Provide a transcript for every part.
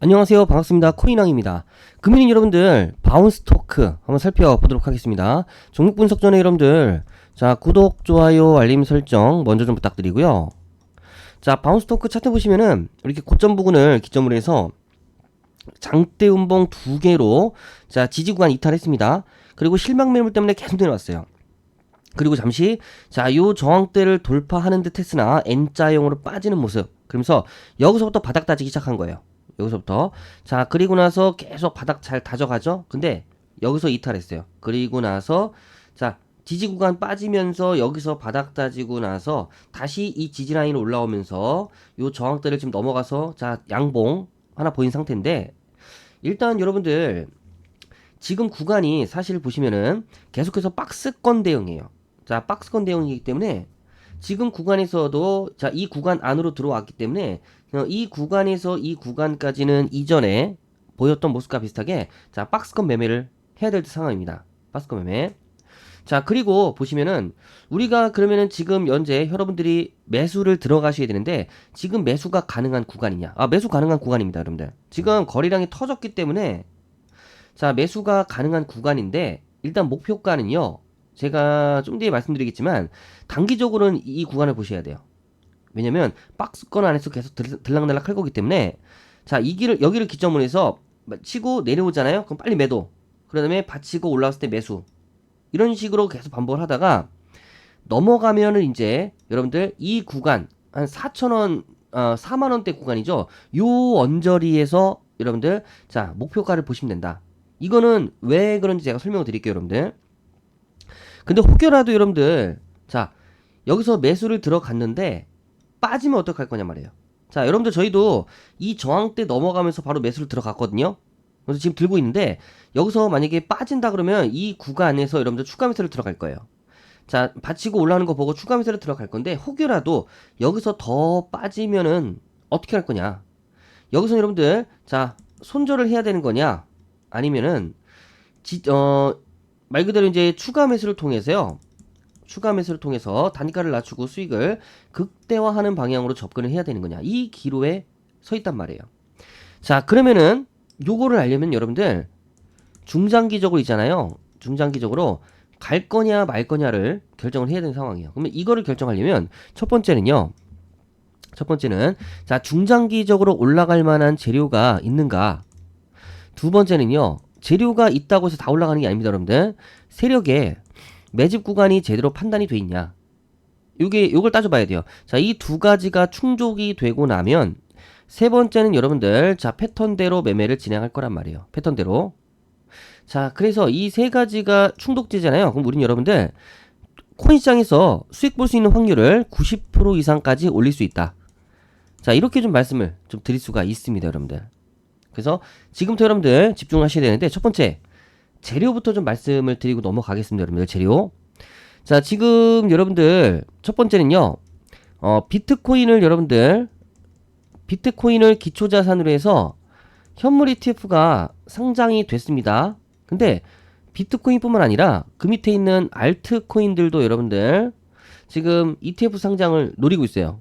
안녕하세요. 반갑습니다. 코인왕입니다. 금일인 여러분들, 바운스 토크 한번 살펴보도록 하겠습니다. 종목 분석 전에 여러분들, 자, 구독, 좋아요, 알림 설정 먼저 좀 부탁드리고요. 자, 바운스 토크 차트 보시면은 이렇게 고점 부근을 기점으로 해서 장대 운봉 두 개로 자, 지지 구간 이탈했습니다. 그리고 실망 매물 때문에 계속 내려왔어요. 그리고 잠시 자, 요 저항대를 돌파하는 듯 했으나 N자형으로 빠지는 모습. 그러면서 여기서부터 바닥 다지기 시작한 거예요. 여기서부터. 자 그리고 나서 계속 바닥 잘 다져가죠? 근데 여기서 이탈했어요. 그리고 나서 자 지지 구간 빠지면서 여기서 바닥 다지고 나서 다시 이 지지 라인으로 올라오면서 요 저항대를 지금 넘어가서 자 양봉 하나 보인 상태인데 일단 여러분들 지금 구간이 사실 보시면은 계속해서 박스권 대응이에요. 자 박스권 대응이기 때문에 지금 구간에서도 자 이 구간 안으로 들어왔기 때문에 어, 이 구간에서 이 구간까지는 이전에 보였던 모습과 비슷하게 자 박스권 매매를 해야 될 상황입니다. 박스권 매매. 자 그리고 보시면은 우리가 그러면은 지금 현재 여러분들이 매수를 들어가셔야 되는데 지금 매수가 가능한 구간이냐? 아 매수 가능한 구간입니다, 여러분들. 지금 거래량이 터졌기 때문에 자 매수가 가능한 구간인데 일단 목표가는요. 제가 좀 뒤에 말씀드리겠지만 단기적으로는 이 구간을 보셔야 돼요. 왜냐면 박스권 안에서 계속 들, 들락날락 할 거기 때문에 자 이 길을 여기를 기점으로 해서 치고 내려오잖아요. 그럼 빨리 매도. 그다음에 받치고 올라왔을 때 매수. 이런 식으로 계속 반복을 하다가 넘어가면은 이제 여러분들 이 구간 한 4,000원 어, 4만 원대 구간이죠. 요 언저리에서 여러분들 자 목표가를 보시면 된다. 이거는 왜 그런지 제가 설명을 드릴게요, 여러분들. 근데 혹여라도 여러분들 자 여기서 매수를 들어갔는데 빠지면 어떡할 거냐 말이에요. 자, 여러분들 저희도 이 저항대 넘어가면서 바로 매수를 들어갔거든요. 그래서 지금 들고 있는데 여기서 만약에 빠진다 그러면 이 구간에서 여러분들 추가 매수를 들어갈 거예요. 자, 받치고 올라오는 거 보고 추가 매수를 들어갈 건데 혹여라도 여기서 더 빠지면은 어떻게 할 거냐? 여기서 여러분들 자, 손절을 해야 되는 거냐? 아니면은 지, 어, 말 그대로 이제 추가 매수를 통해서요. 추가 매수를 통해서 단가를 낮추고 수익을 극대화하는 방향으로 접근을 해야 되는 거냐. 이 기로에 서 있단 말이에요. 자, 그러면은 요거를 알려면 여러분들 중장기적으로 있잖아요. 중장기적으로 갈 거냐 말 거냐를 결정을 해야 되는 상황이에요. 그러면 이거를 결정하려면 첫 번째는요. 첫 번째는 자, 중장기적으로 올라갈 만한 재료가 있는가? 두 번째는요. 재료가 있다고 해서 다 올라가는 게 아닙니다, 여러분들. 세력에 매집 구간이 제대로 판단이 돼 있냐. 요게 요걸 따져봐야 돼요. 자, 이 두 가지가 충족이 되고 나면 세 번째는 여러분들 자 패턴대로 매매를 진행할 거란 말이에요. 패턴대로. 자, 그래서 이 세 가지가 충족되잖아요. 그럼 우린 여러분들 코인 시장에서 수익 볼 수 있는 확률을 90% 이상까지 올릴 수 있다. 자, 이렇게 좀 말씀을 좀 드릴 수가 있습니다, 여러분들. 그래서 지금부터 여러분들 집중하셔야 되는데 첫 번째 재료부터 좀 말씀을 드리고 넘어가겠습니다, 여러분들. 재료. 자, 지금 여러분들 첫 번째는요. 어, 비트코인을 여러분들 비트코인을 기초 자산으로 해서 현물 ETF가 상장이 됐습니다. 근데 비트코인뿐만 아니라 그 밑에 있는 알트코인들도 여러분들 지금 ETF 상장을 노리고 있어요.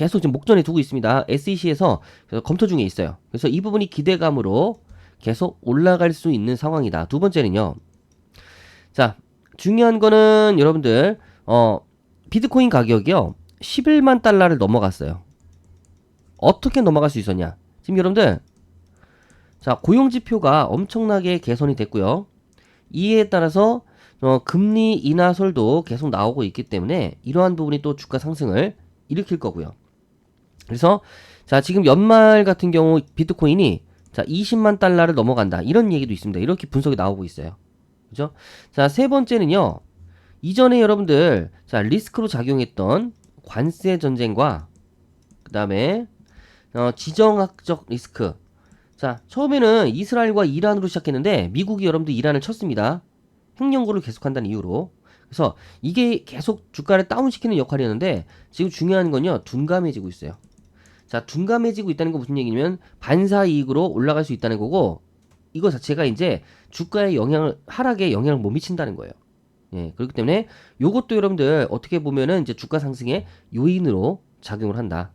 계속 지금 목전에 두고 있습니다. SEC에서 검토 중에 있어요. 그래서 이 부분이 기대감으로 계속 올라갈 수 있는 상황이다. 두 번째는요. 자, 중요한 거는 여러분들 어 비트코인 가격이요. 11만 달러를 넘어갔어요. 어떻게 넘어갈 수 있었냐? 지금 여러분들 자, 고용 지표가 엄청나게 개선이 됐고요. 이에 따라서 어, 금리 인하설도 계속 나오고 있기 때문에 이러한 부분이 또 주가 상승을 일으킬 거고요. 그래서 자, 지금 연말 같은 경우 비트코인이 자, 20만 달러를 넘어간다. 이런 얘기도 있습니다. 이렇게 분석이 나오고 있어요. 그죠? 자, 세 번째는요. 이전에 여러분들, 자, 리스크로 작용했던 관세 전쟁과, 그 다음에, 어, 지정학적 리스크. 자, 처음에는 이스라엘과 이란으로 시작했는데, 미국이 여러분들 이란을 쳤습니다. 핵연구를 계속한다는 이유로. 그래서 이게 계속 주가를 다운시키는 역할이었는데, 지금 중요한 건요, 둔감해지고 있어요. 자, 둔감해지고 있다는 건 무슨 얘기냐면 반사 이익으로 올라갈 수 있다는 거고 이거 자체가 이제 주가에 영향을 하락에 영향을 못 미친다는 거예요. 예, 그렇기 때문에 요것도 여러분들 어떻게 보면은 이제 주가 상승의 요인으로 작용을 한다.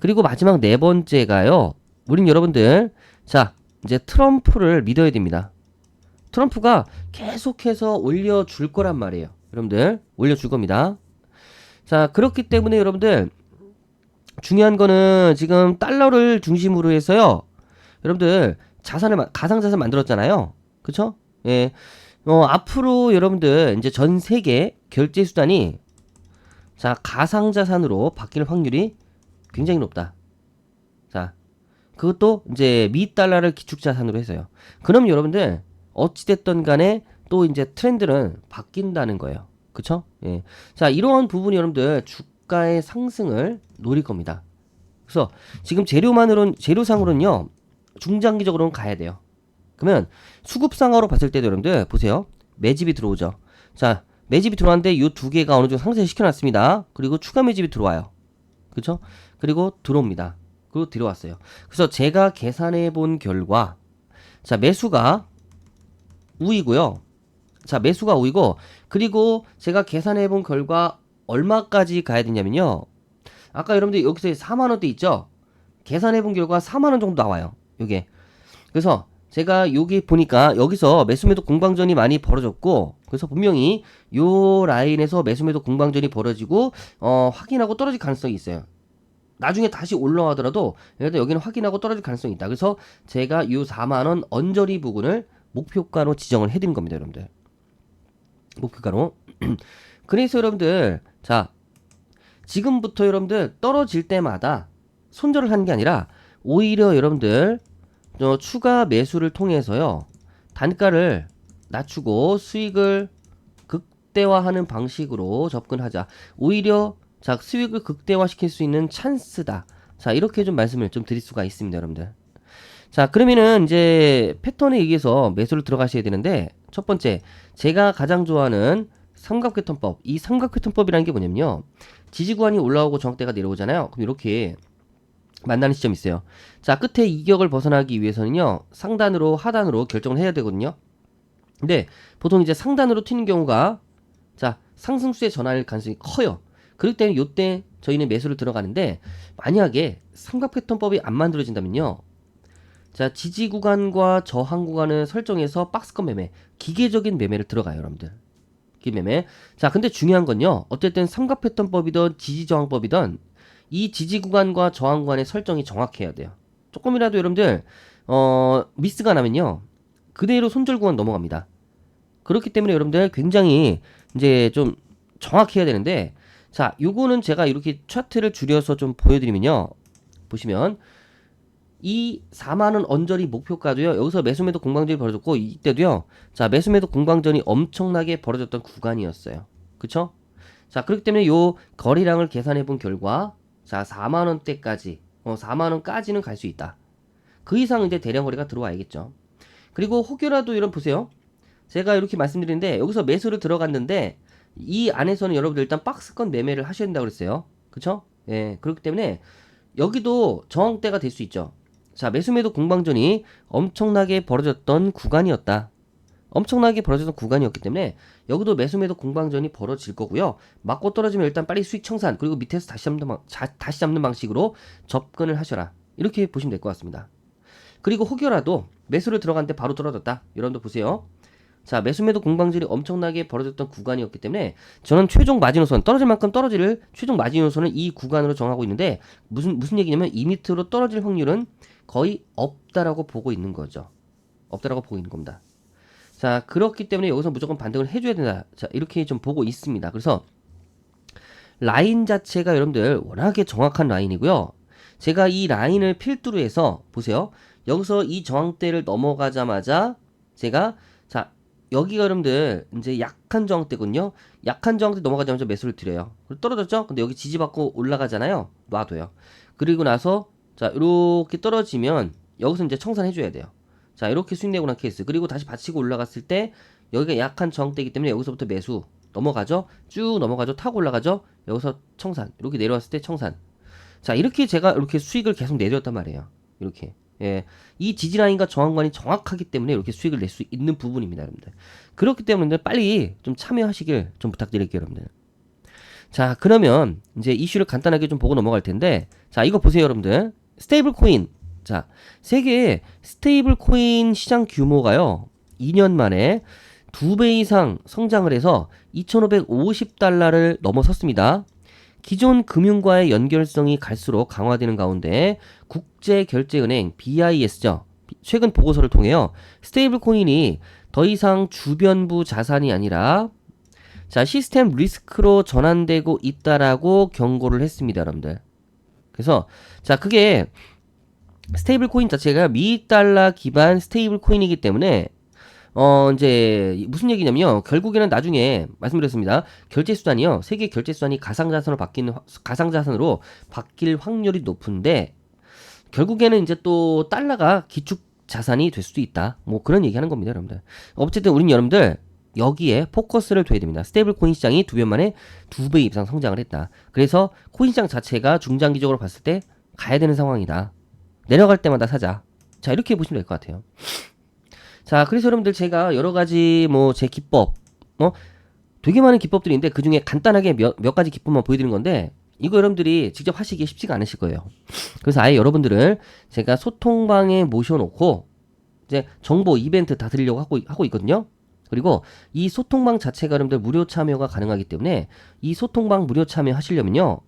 그리고 마지막 네 번째가요. 우린 여러분들 자, 이제 트럼프를 믿어야 됩니다. 트럼프가 계속해서 올려줄 거란 말이에요. 여러분들, 올려줄 겁니다. 자, 그렇기 때문에 여러분들, 중요한 거는 지금 달러를 중심으로 해서요. 여러분들, 자산을, 마- 가상 자산 만들었잖아요. 그쵸? 예. 어, 앞으로 여러분들, 이제 전 세계 결제 수단이 자, 가상 자산으로 바뀔 확률이 굉장히 높다. 자, 그것도 이제 미 달러를 기축 자산으로 해서요. 그럼 여러분들 어찌됐든 간에 또 이제 트렌드는 바뀐다는 거예요. 그쵸? 예. 자, 이러한 부분이 여러분들 주 가의 상승을 노릴 겁니다. 그래서 지금 재료만으로는, 재료상으로는요, 중장기적으로는 가야 돼요. 그러면 수급상으로 봤을 때도 여러분들 보세요. 매집이 들어오죠. 자, 매집이 들어왔는데 이 두 개가 어느 정도 상승 시켜놨습니다. 그리고 추가 매집이 들어와요. 그쵸? 그리고 들어옵니다. 그리고 들어왔어요. 그래서 제가 계산해 본 결과, 자, 매수가 우이고요. 자, 매수가 우이고, 그리고 제가 계산해 본 결과 얼마까지 가야 되냐면요. 아까 여러분들 여기서 4만 원대 있죠? 계산해 본 결과 4만 원 정도 나와요. 요게. 그래서 제가 여기 보니까 여기서 매수매도 공방전이 많이 벌어졌고, 그래서 분명히 요 라인에서 매수매도 공방전이 벌어지고, 어, 확인하고 떨어질 가능성이 있어요. 나중에 다시 올라가더라도 얘도 여기는 확인하고 떨어질 가능성이 있다. 그래서 제가 이 4만 원 언저리 부분을 목표가로 지정을 해드린 겁니다, 여러분들. 목표가로. 그래서 여러분들, 자 지금부터 여러분들 떨어질 때마다 손절을 하는 게 아니라 오히려 여러분들 저 추가 매수를 통해서요 단가를 낮추고 수익을 극대화하는 방식으로 접근하자. 오히려 자, 수익을 극대화시킬 수 있는 찬스다. 자, 이렇게 좀 말씀을 좀 드릴 수가 있습니다, 여러분들. 자, 그러면은 이제 패턴에 의해서 매수를 들어가셔야 되는데, 첫 번째, 제가 가장 좋아하는 삼각회턴법. 이 삼각회턴법이라는 게 뭐냐면요. 지지구간이 올라오고 정확대가 내려오잖아요. 그럼 이렇게 만나는 시점이 있어요. 자, 끝에 이격을 벗어나기 위해서는요, 상단으로, 하단으로 결정을 해야 되거든요. 근데 보통 이제 상단으로 튀는 경우가, 자, 상승수의 전환일 가능성이 커요. 그렇기 때문에 요때 저희는 매수를 들어가는데 만약에 삼각 패턴법이 안 만들어진다면요. 자, 지지 구간과 저항 구간을 설정해서 박스권 매매, 기계적인 매매를 들어가요, 여러분들. 기계 매매. 자, 근데 중요한 건요. 어쨌든 삼각 패턴법이든 지지 저항법이든 이 지지 구간과 저항 구간의 설정이 정확해야 돼요. 조금이라도 여러분들 어, 미스가 나면요. 그대로 손절 구간 넘어갑니다. 그렇기 때문에 여러분들 굉장히 이제 좀 정확해야 되는데 자, 요거는 제가 이렇게 차트를 줄여서 좀 보여드리면요. 보시면 이 4만원 언저리 목표가도요. 여기서 매수매도 공방전이 벌어졌고 이때도요. 자, 매수매도 공방전이 엄청나게 벌어졌던 구간이었어요. 그쵸? 자, 그렇기 때문에 요 거리량을 계산해 본 결과 자, 4만원대까지 어, 4만원까지는 갈 수 있다. 그 이상 이제 대량 거래가 들어와야겠죠. 그리고 혹여라도 이런 보세요. 제가 이렇게 말씀드리는데 여기서 매수를 들어갔는데 이 안에서는 여러분들 일단 박스권 매매를 하셔야 된다고 그랬어요. 그쵸? 예, 그렇기 때문에 여기도 저항대가 될 수 있죠. 자, 매수매도 공방전이 엄청나게 벌어졌던 구간이었다. 엄청나게 벌어졌던 구간이었기 때문에 여기도 매수매도 공방전이 벌어질 거고요. 맞고 떨어지면 일단 빨리 수익 청산 그리고 밑에서 다시 잡는, 방, 자, 다시 잡는 방식으로 접근을 하셔라. 이렇게 보시면 될 것 같습니다. 그리고 혹여라도 매수를 들어갔는데 바로 떨어졌다. 여러분도 보세요. 자, 매수매도 공방전이 엄청나게 벌어졌던 구간이었기 때문에 저는 최종 마지노선 떨어질 만큼 떨어질 최종 마지노선을 이 구간으로 정하고 있는데 무슨 무슨 얘기냐면 이 밑으로 떨어질 확률은 거의 없다라고 보고 있는 거죠. 없다라고 보고 있는 겁니다. 자, 그렇기 때문에 여기서 무조건 반등을 해줘야 된다. 자, 이렇게 좀 보고 있습니다. 그래서 라인 자체가 여러분들 워낙에 정확한 라인이고요. 제가 이 라인을 필두로 해서 보세요. 여기서 이 저항대를 넘어가자마자 제가 자 여기가 여러분들 이제 약한 저항대군요. 약한 저항대 넘어가자마자 매수를 드려요. 떨어졌죠? 근데 여기 지지받고 올라가잖아요. 놔둬요. 그리고 나서 자 이렇게 떨어지면 여기서 이제 청산해 줘야 돼요. 자 이렇게 수익 내고 난 케이스. 그리고 다시 받치고 올라갔을 때 여기가 약한 저항대이기 때문에 여기서부터 매수 넘어가죠. 쭉 넘어가죠. 타고 올라가죠. 여기서 청산. 이렇게 내려왔을 때 청산. 자 이렇게 제가 이렇게 수익을 계속 내드렸단 말이에요. 이렇게. 예, 이 지지라인과 저항관이 정확하기 때문에 이렇게 수익을 낼 수 있는 부분입니다, 여러분들. 그렇기 때문에 빨리 좀 참여하시길 좀 부탁드릴게요, 여러분들. 자, 그러면 이제 이슈를 간단하게 좀 보고 넘어갈 텐데, 자, 이거 보세요, 여러분들. 스테이블 코인. 자, 세계 스테이블 코인 시장 규모가요. 2년 만에 두배 이상 성장을 해서 2,550달러를 넘어섰습니다. 기존 금융과의 연결성이 갈수록 강화되는 가운데 국제결제은행 BIS죠. 최근 보고서를 통해요. 스테이블 코인이 더 이상 주변부 자산이 아니라 자, 시스템 리스크로 전환되고 있다라고 경고를 했습니다, 여러분들. 그래서 자, 그게 스테이블 코인 자체가 미 달러 기반 스테이블 코인이기 때문에 어 이제 무슨 얘기냐면요. 결국에는 나중에 말씀드렸습니다. 결제 수단이요. 세계 결제 수단이 가상 자산으로 바뀌는 가상 자산으로 바뀔 확률이 높은데 결국에는 이제 또 달러가 기축 자산이 될 수도 있다. 뭐 그런 얘기하는 겁니다, 여러분들. 어쨌든 우린 여러분들 여기에 포커스를 둬야 됩니다. 스테이블 코인 시장이 두 배 만에 두 배 이상 성장을 했다. 그래서 코인 시장 자체가 중장기적으로 봤을 때 가야 되는 상황이다. 내려갈 때마다 사자. 자, 이렇게 보시면 될 것 같아요. 자, 그래서 여러분들 제가 여러 가지 뭐 제 기법, 어, 되게 많은 기법들이 있는데 그 중에 간단하게 몇, 몇 가지 기법만 보여드리는 건데 이거 여러분들이 직접 하시기 쉽지가 않으실 거예요. 그래서 아예 여러분들을 제가 소통방에 모셔놓고 이제 정보 이벤트 다 드리려고 하고, 하고 있거든요. 그리고 이 소통방 자체가 여러분들 무료 참여가 가능하기 때문에 이 소통방 무료 참여 하시려면요.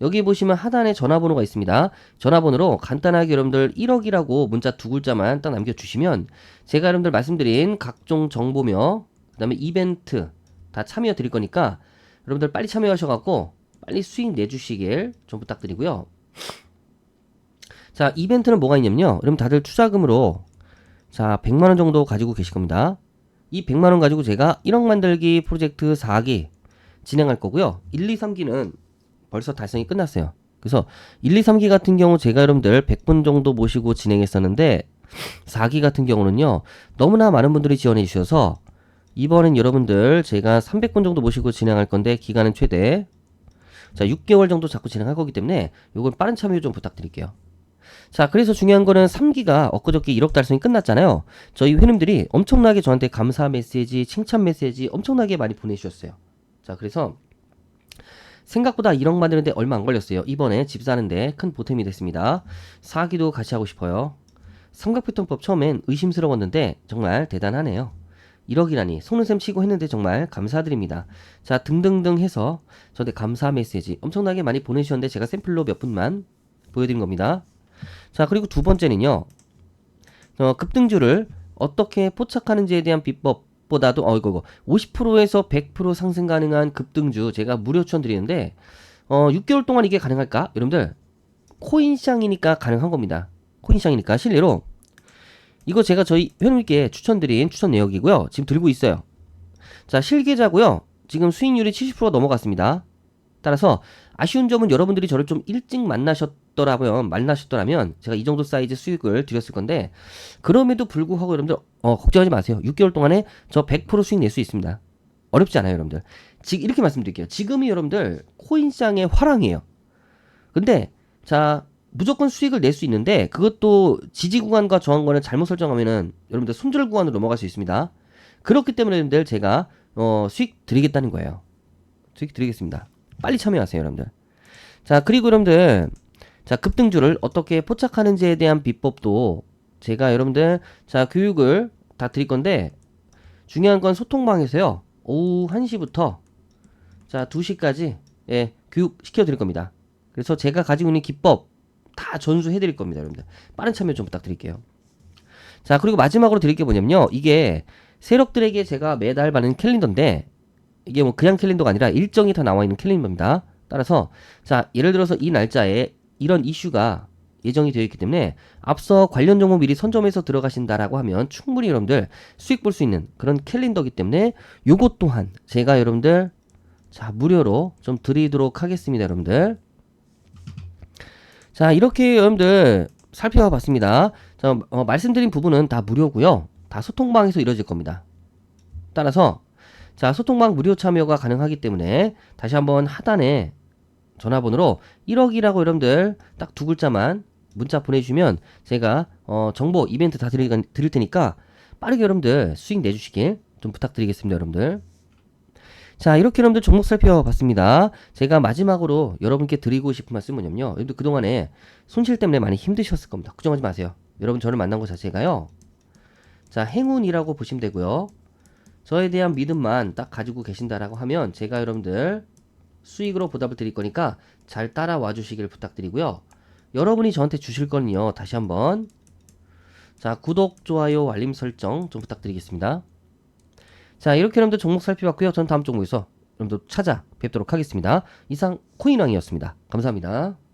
여기 보시면 하단에 전화번호가 있습니다. 전화번호로 간단하게 여러분들 1억이라고 문자 두 글자만 딱 남겨주시면 제가 여러분들 말씀드린 각종 정보며 그 다음에 이벤트 다 참여 드릴 거니까 여러분들 빨리 참여하셔갖고 빨리 수익 내주시길 좀 부탁드리고요. 자, 이벤트는 뭐가 있냐면요. 여러분 다들 투자금으로 자, 100만원 정도 가지고 계실 겁니다. 이 100만 원 가지고 제가 1억 만들기 프로젝트 4기 진행할 거고요. 1, 2, 3기는 벌써 달성이 끝났어요. 그래서 1, 2, 3기 같은 경우 제가 여러분들 100분 정도 모시고 진행했었는데 4기 같은 경우는요. 너무나 많은 분들이 지원해 주셔서 이번엔 여러분들 제가 300분 정도 모시고 진행할 건데 기간은 최대 자 6개월 정도 자꾸 진행할 거기 때문에 요건 빠른 참여 좀 부탁드릴게요. 자, 그래서 중요한 거는 3기가 엊그저께 1억 달성이 끝났잖아요. 저희 회원님들이 엄청나게 저한테 감사 메시지, 칭찬 메시지 엄청나게 많이 보내주셨어요. 자, 그래서 생각보다 1억 만드는데 얼마 안 걸렸어요. 이번에 집 사는데 큰 보탬이 됐습니다. 4기도 같이 하고 싶어요. 삼각패턴법 처음엔 의심스러웠는데 정말 대단하네요. 1억이라니 속눈샘 치고 했는데 정말 감사드립니다. 자 등등등 해서 저한테 감사 메시지 엄청나게 많이 보내주셨는데 제가 샘플로 몇 분만 보여드린 겁니다. 자 그리고 두 번째는요. 어, 급등주를 어떻게 포착하는지에 대한 비법 보다도 어 이거 50%에서 100% 상승 가능한 급등주 제가 무료 추천드리는데 어 6개월 동안 이게 가능할까? 여러분들 코인 시장이니까 가능한 겁니다. 코인 시장이니까 실례로 이거 제가 저희 회원님께 추천드린 추천 내역이고요. 지금 들고 있어요. 자, 실계좌고요. 지금 수익률이 70% 넘어갔습니다. 따라서 아쉬운 점은 여러분들이 저를 좀 일찍 만나셨 더라면 만나셨더라면 제가 이 정도 사이즈 수익을 드렸을 건데 그럼에도 불구하고 여러분들 어, 걱정하지 마세요. 6개월 동안에 저 100% 수익 낼 수 있습니다. 어렵지 않아요, 여러분들. 지금 이렇게 말씀드릴게요. 지금이 여러분들 코인 시장의 화랑이에요. 근데 자 무조건 수익을 낼 수 있는데 그것도 지지 구간과 저항 구간을 잘못 설정하면은 여러분들 손절 구간으로 넘어갈 수 있습니다. 그렇기 때문에 여러분들 제가 어, 수익 드리겠다는 거예요. 수익 드리겠습니다. 빨리 참여하세요, 여러분들. 자, 그리고 여러분들 자, 급등주를 어떻게 포착하는지에 대한 비법도 제가 여러분들 자, 교육을 다 드릴 건데 중요한 건 소통방에서요. 오후 1시부터 자, 2시까지 예, 교육 시켜 드릴 겁니다. 그래서 제가 가지고 있는 기법 다 전수해 드릴 겁니다, 여러분들. 빠른 참여 좀 부탁드릴게요. 자, 그리고 마지막으로 드릴 게 뭐냐면요. 이게 세력들에게 제가 매달 받는 캘린더인데 이게 뭐 그냥 캘린더가 아니라 일정이 다 나와 있는 캘린더입니다. 따라서 자, 예를 들어서 이 날짜에 이런 이슈가 예정이 되어 있기 때문에 앞서 관련 정보 미리 선점해서 들어가신다라고 하면 충분히 여러분들 수익 볼 수 있는 그런 캘린더기 때문에 요것 또한 제가 여러분들 자, 무료로 좀 드리도록 하겠습니다, 여러분들. 자, 이렇게 여러분들 살펴봤습니다. 자, 어, 말씀드린 부분은 다 무료고요. 다 소통방에서 이루어질 겁니다. 따라서 자, 소통방 무료 참여가 가능하기 때문에 다시 한번 하단에 전화번호로 1억이라고 여러분들 딱 두 글자만 문자 보내주시면 제가 어, 정보 이벤트 다 드릴, 드릴 테니까 빠르게 여러분들 수익 내주시길 좀 부탁드리겠습니다, 여러분들. 자, 이렇게 여러분들 종목 살펴봤습니다. 제가 마지막으로 여러분께 드리고 싶은 말씀은요. 여러분들 그동안에 손실 때문에 많이 힘드셨을 겁니다. 걱정하지 마세요. 여러분 저를 만난 것 자체가요. 자, 행운이라고 보시면 되고요. 저에 대한 믿음만 딱 가지고 계신다라고 하면 제가 여러분들 수익으로 보답을 드릴 거니까 잘 따라와 주시길 부탁드리고요. 여러분이 저한테 주실 거는요. 다시 한번 자, 구독, 좋아요, 알림 설정 좀 부탁드리겠습니다. 자, 이렇게 여러분들 종목 살펴봤고요. 전 다음 종목에서 여러분들 찾아뵙도록 하겠습니다. 이상 코인왕이었습니다. 감사합니다.